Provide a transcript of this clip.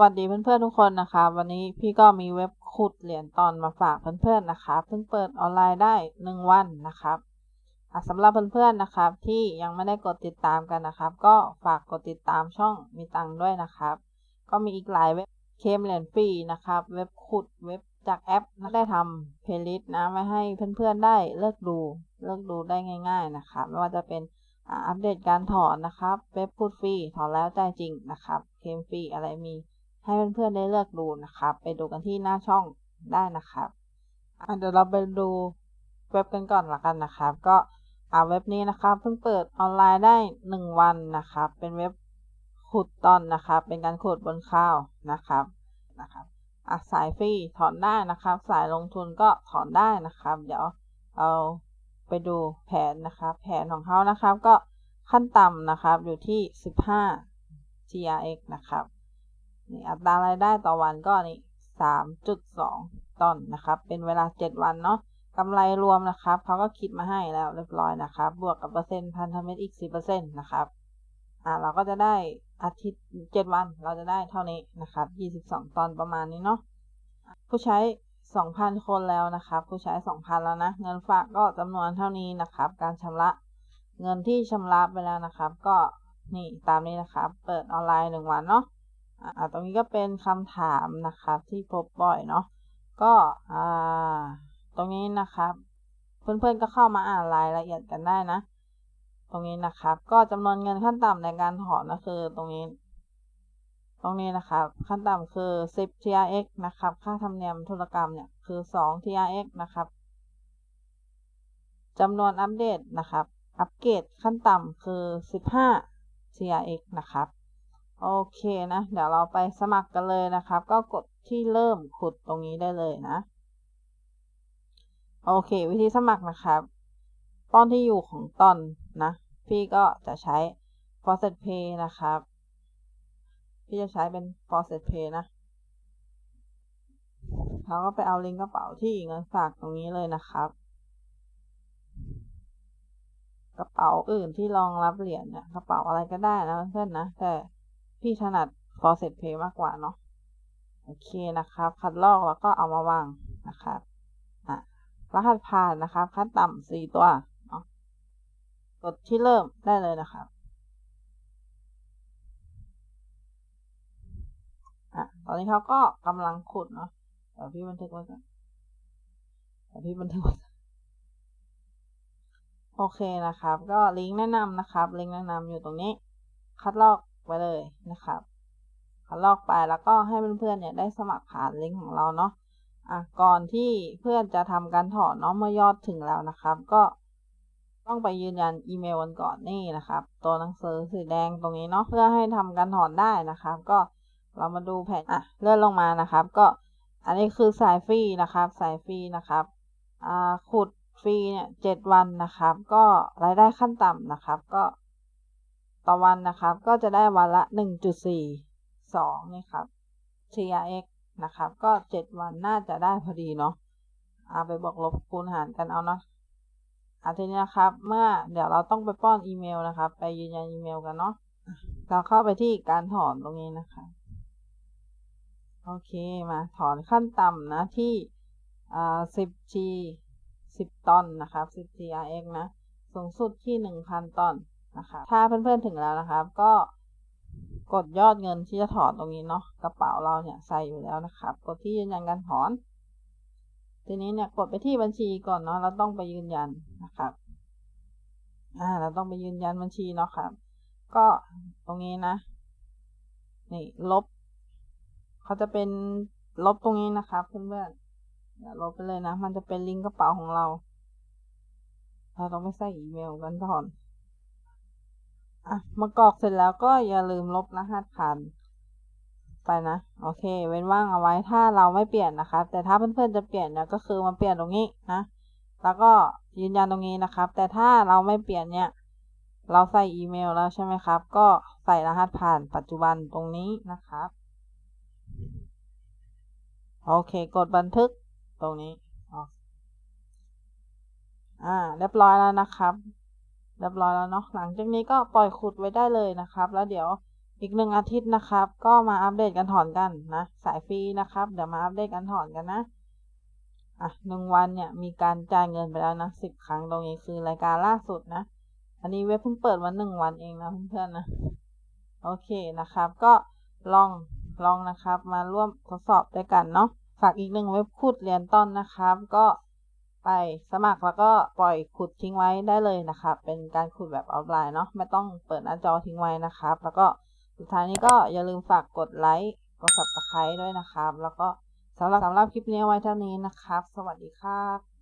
วัสดีเพื่อนๆทุกคนนะคะ วันนี้พี่ก็มีเว็บขุดเหรียญตอนมาฝากเพื่อนๆนะคะเพิ่งเปิดออนไลน์ได้1วันนะครับสำหรับเพื่อนๆนะครับ ที่ยังไม่ได้กดติดตามกันนะครับ ก็ฝากกดติดตามช่องมีตังด้วยนะครับ ก็มีอีกหลายเว็บเคมเหรียญฟรีนะครับ เว็บขุดเว็บจากแอปได้ทำเพลย์ลิสต์นะไม่ให้เพื่อนๆได้เลิกดูเลิกดูได้ง่าย ๆนะครับ ไม่ว่าจะเป็นอัปเดตการถอนนะครับเว็บพูดฟรีถอนแล้วจ่ายจริงนะครับเคมฟรีอะไรมี ให้เพื่อนๆได้เลือกดูนะครับ ไปดูกันที่หน้าช่องได้นะครับเดี๋ยวเราไปดูเว็บกันก่อนละกันนะครับ ก็อ่าเว็บนี้นะครับเพิ่งเปิดออนไลน์ได้ 1 วันนะครับ เป็นเว็บขุดตอนนะครับ เป็นการขุดบนข้าวนะครับนะครับอะสายฟรีถอนได้นะครับ สายลงทุนก็ถอนได้นะครับ เดี๋ยวเอาไปดูแผนนะครับ แผนของเขานะครับก็ขั้นต่ำนะครับอยู่ที่ 15 TRX นะครับ นี่อัตรารายได้ต่อวันก็นี่3.2ต้นนะครับ เป็นเวลา7วันเนาะกำไรรวมนะครับเขาก็คิดมาให้แล้วเรียบร้อยนะครับ บวกกับเปอร์เซ็นต์พันธมิตรอีก10%นต์นะครับอ่าเราก็จะได้อาทิตย์7วันเราจะได้เท่านี้นะครับ22ตอนประมาณนี้เนาะผู้ใช้2,000คนแล้วนะครับ ผู้ใช้2,000แล้วนะ เงินฝากก็จำนวนเท่านี้นะครับ การชำระเงินที่ชำระไปแล้วนะครับ ก็นี่ตามนี้นะครับ เปิดออนไลน์1วันเนาะ อ่าตรงนี้ก็เป็นคำถามนะครับที่พบบ่อยเนาะก็อ่าตรงนี้นะครับ เพื่อนๆก็เข้ามาอ่านรายละเอียดกันได้นะ ตรงนี้นะครับ ก็จำนวนเงินขั้นต่ำในการถอนก็คือตรงนี้ ตรงนี้นะครับ ขั้นต่ำคือ 10 TRX นะครับ ค่าธรรมเนียมธุรกรรมเนี่ยคือ 2 TRX นะครับจำนวนอัปเดตนะครับ อัปเกรดขั้นต่ำคือ 15 TRX นะครับ โอเคนะ เดี๋ยวเราไปสมัครกันเลยนะครับ ก็กดที่เริ่มขุดตรงนี้ได้เลยนะ โอเค วิธีสมัครนะครับป้อนที่อยู่ของตอนนะ พี่ก็จะใช้ Faucet Pay นะครับ พี่จะใช้เป็น Faucet Pay นะเราก็ไปเอาลิงก์กระเป๋าที่เงินฝากตรงนี้เลยนะครับ กระเป๋าอื่นที่รองรับเหรียญเนี่ยกระเป๋าอะไรก็ได้นะเพื่อนนะแต่ พี่ถนัด Faucet Pay มากกว่าเนาะโอเคนะครับ คัดลอกแล้วก็เอามาวางนะครับอะรหัสผ่านนะครับขั้นต่ำสี่ตัวเนาะกดที่เริ่มได้เลยนะครับอะตอนนี้เขาก็กำลังขุดเนาะเดี๋ยวพี่บันทึกไว้ก่อนเดี๋ยวพี่บันทึกไว้โอเคนะครับ ก็ลิงก์แนะนำนะครับ ลิงก์แนะนำอยู่ตรงนี้ คัดลอก ไว้เลยนะครับคลอกไปแล้วก็ให้เพื่อนๆเนี่ยได้สมัครผ่านลิงก์ของเราเนาะอะก่อนที่เพื่อนจะทำการถอนเนาะเมื่อยอดถึงแล้วนะครับ ก็ต้องไปยืนยันอีเมลกันก่อนนี่นะครับ ตัวหนังสือสีแดงตรงนี้เนาะเพื่อให้ทำการถอนได้นะครับ ก็เรามาดูแผนอะเลื่อนลงมานะครับ ก็อันนี้คือสายฟรีนะครับ สายฟรีนะครับอ่าขุดฟรีเนี่ยเจ็ดวันนะครับ ก็รายได้ขั้นต่ำนะครับ ก็ ต่อวันนะครับ ก็จะได้วันละหนึ่งจุดสี่สองนี่ครับ TRX นะครับ ก็เจ็ดวันน่าจะได้พอดีเนาะเอาไปบอกลบคูณหารกันเอาเนาะอาทีนี้นะครับ เมื่อเดี๋ยวเราต้องไปป้อนอีเมลนะครับ ไปยืนยันอีเมลกันเนาะเราเข้าไปที่การถอนตรงนี้นะคะ โอเคมาถอนขั้นต่ำนะที่อ่า 10G 10 ตอนนะครับ10 TRX นะ สูงสุดที่ 1,000 ตอน นะคะถ้าเพื่อนๆถึงแล้วนะครับ ก็กดยอดเงินที่จะถอนตรงนี้เนาะกระเป๋าเราเนี่ยใส่อยู่แล้วนะครับ กดที่ยืนยันการถอน ทีนี้เนี่ยกดไปที่บัญชีก่อนเนาะเราต้องไปยืนยันนะครับอ่าเราต้องไปยืนยันบัญชีเนาะครับ ก็ตรงนี้นะ นี่ลบเขาจะเป็นลบตรงนี้นะครับเพื่อนๆเดี๋ยวลบไปเลยนะ มันจะเป็นลิงก์กระเป๋าของเรา เราต้องไปใส่อีเมลกันถอน อะมากรอกเสร็จแล้วก็อย่าลืมลบรหัสผ่านไปนะ โอเค เว้นว่างเอาไว้ถ้าเราไม่เปลี่ยนนะครับ แต่ถ้าเพื่อนๆจะเปลี่ยนเนี่ยก็คือมาเปลี่ยนตรงนี้นะ แล้วก็ยืนยันตรงนี้นะครับ แต่ถ้าเราไม่เปลี่ยนเนี่ย เราใส่อีเมลแล้วใช่ไหมครับ ก็ใส่รหัสผ่านปัจจุบันตรงนี้นะครับ โอเค กดบันทึกตรงนี้ อ่า เรียบร้อยแล้วนะครับ เรียบร้อยแล้วเนาะหลังจากนี้ก็ปล่อยขุดไว้ได้เลยนะครับ แล้วเดี๋ยวอีกหนึ่งอาทิตย์นะครับ ก็มาอัปเดตการถอนกันนะสายฟรีนะครับ เดี๋ยวมาอัปเดตการถอนกันนะอะหนึ่งวันเนี่ยมีการจ่ายเงินไปแล้วนะสิบครั้งตรงนี้คือรายการล่าสุดนะ อันนี้เว็บเพิ่งเปิดวันหนึ่งวันเองนะเพื่อนๆนะโอเคนะครับ ก็ลองลองนะครับ มาร่วมทดสอบด้วยกันเนาะฝากอีกหนึ่งเว็บขุดเรียญต้นนะครับ ก็ ไปสมัครแล้วก็ปล่อยขุดทิ้งไว้ได้เลยนะครับเป็นการขุดแบบออฟไลน์เนาะไม่ต้องเปิดหน้าจอทิ้งไว้นะครับแล้วก็สุดท้ายนี้ก็อย่าลืมฝากกดไลค์กด subscribe ด้วยนะครับ แล้วก็สำหรับสำหรับคลิปนี้ไว้เท่านี้นะครับ สวัสดีครับ